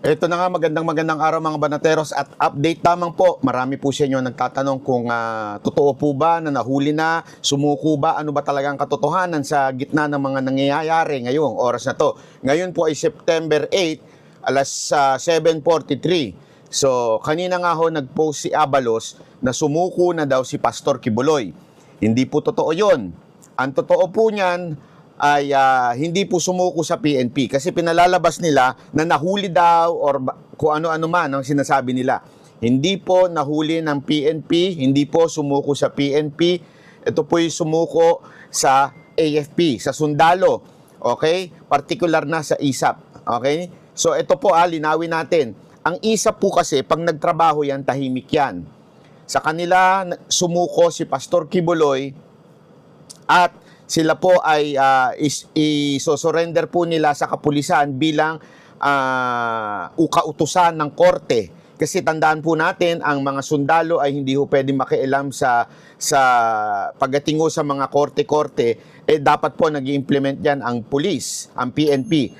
Ito na nga, magandang magandang araw mga banateros at update lamang po. Marami po sa inyo nagtatanong kung ah, totoo po ba na nahuli na, sumuko ba, ano ba talagang katotohanan sa gitna ng mga nangyayari ngayong oras na to. Ngayon po ay September 8, alas ah, 7.43. So, kanina nga ho nag-post si Abalos na sumuko na daw si Pastor Kibuloy. Hindi po totoo yon. Ang totoo po niyan, ay ah, hindi po sumuko sa PNP kasi pinalalabas nila na nahuli daw or kung ano-ano man ang sinasabi nila. Hindi po nahuli ng PNP, hindi po sumuko sa PNP, ito po yung sumuko sa AFP, sa sundalo. Okay? Particular na sa ISAP. Okay? So ito po ah, linawin natin. Ang ISAP po kasi, pag nagtrabaho yan, tahimik yan. Sa kanila, sumuko si Pastor Kibuloy at sila po ay ah, is, isosurrender po nila sa kapulisan bilang ah, ukautusan ng korte. Kasi tandaan po natin, ang mga sundalo ay hindi ho pwede makialam sa sa pagdating sa mga korte-korte, eh dapat po nag implement yan ang pulis, ang PNP.